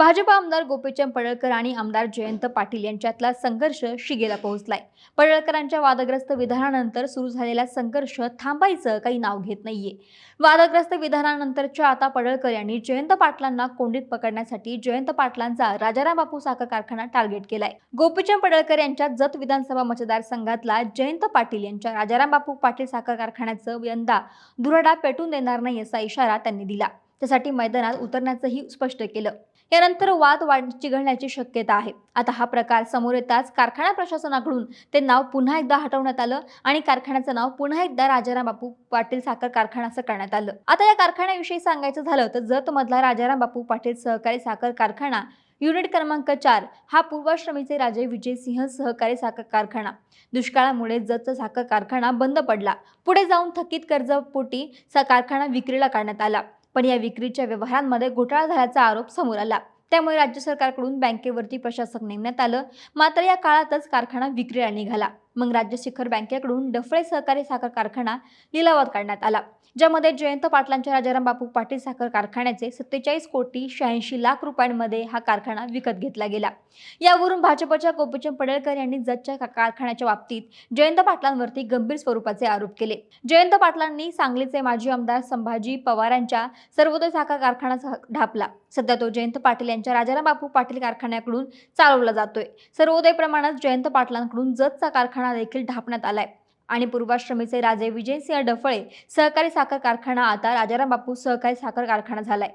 भाजप आमदार गोपीचंद पडळकर आणि आमदार जयंत पाटील यांच्यातला संघर्ष शिगेला पोहोचलाय. पडळकरांच्या वादग्रस्त विधानानंतर सुरू झालेला संघर्ष थांबायचं काही नाव घेत नाहीये. वादग्रस्त विधानानंतरच्या आता पडळकर यांनी जयंत पाटलांना कोंडीत पकडण्यासाठी जयंत पाटलांचा राजाराम बापू साखर कारखाना टार्गेट केलाय. गोपीचंद पडळकर यांच्या जत विधानसभा मतदारसंघातला जयंत पाटील यांच्या राजाराम बापू पाटील साखर कारखान्याचं यंदा दुरडा पेटून देणार नाही असा इशारा त्यांनी दिला. त्यासाठी मैदानात उतरण्याचंही स्पष्ट केलं. यानंतर वाद वाढ चिघळण्याची शक्यता आहे. आता हा प्रकार समोर येताच कारखाना प्रशासनाकडून ते नाव पुन्हा एकदा हटवण्यात आलं आणि कारखान्याचं नाव पुन्हा एकदा राजाराम बापू पाटील साखर कारखाना असं करण्यात आलं. आता या कारखान्याविषयी सांगायचं झालं तर जत मधला राजाराम बापू पाटील सहकारी साखर कारखाना युनिट क्रमांक चार हा पूर्वाश्रमीचे राजे विजयसिंह सहकारी साखर कारखाना. दुष्काळामुळे जतचा साखर कारखाना बंद पडला. पुढे जाऊन थकीत कर्जपोटी सा कारखाना विक्रीला काढण्यात आला. पण या विक्रीच्या व्यवहारांमध्ये घोटाळा झाल्याचा आरोप समोर आला. त्यामुळे राज्य सरकारकडून बँकेवरती प्रशासक नेमण्यात आलं. मात्र या काळातच कारखाना विक्रीला निघाला. मग राज्य शिखर बँकेकडून डफळे सहकारी साखर कारखाना लिलावात काढण्यात आला ज्यामध्ये जयंत पाटलांच्या राजाराम बापू पाटील साखर कारखान्याचे सत्तेचाळीस कोटी शहाऐंशी लाख रुपयांमध्ये हा कारखाना विकत घेतला गेला. यावरून भाजपच्या गोपीचंद पडळकर यांनी जतच्या कारखान्याच्या बाबतीत जयंत पाटलांवरती गंभीर स्वरूपाचे आरोप केले. जयंत पाटलांनी सांगलीचे माजी आमदार संभाजी पवारांच्या सर्वोदय साखर कारखाना ढापला. सध्या तो जयंत पाटील यांच्या राजाराम बापू पाटील कारखान्याकडून चालवला जातोय. सर्वोदय प्रमाणात जयंत पाटलांकडून जतचा कारखाना देखील ढापण्यात आलाय. आणि पूर्वाश्रमीचे राजे विजयसिंह डफळे सहकारी साखर कारखाना आता राजाराम बापू सहकारी साखर कारखाना झालाय.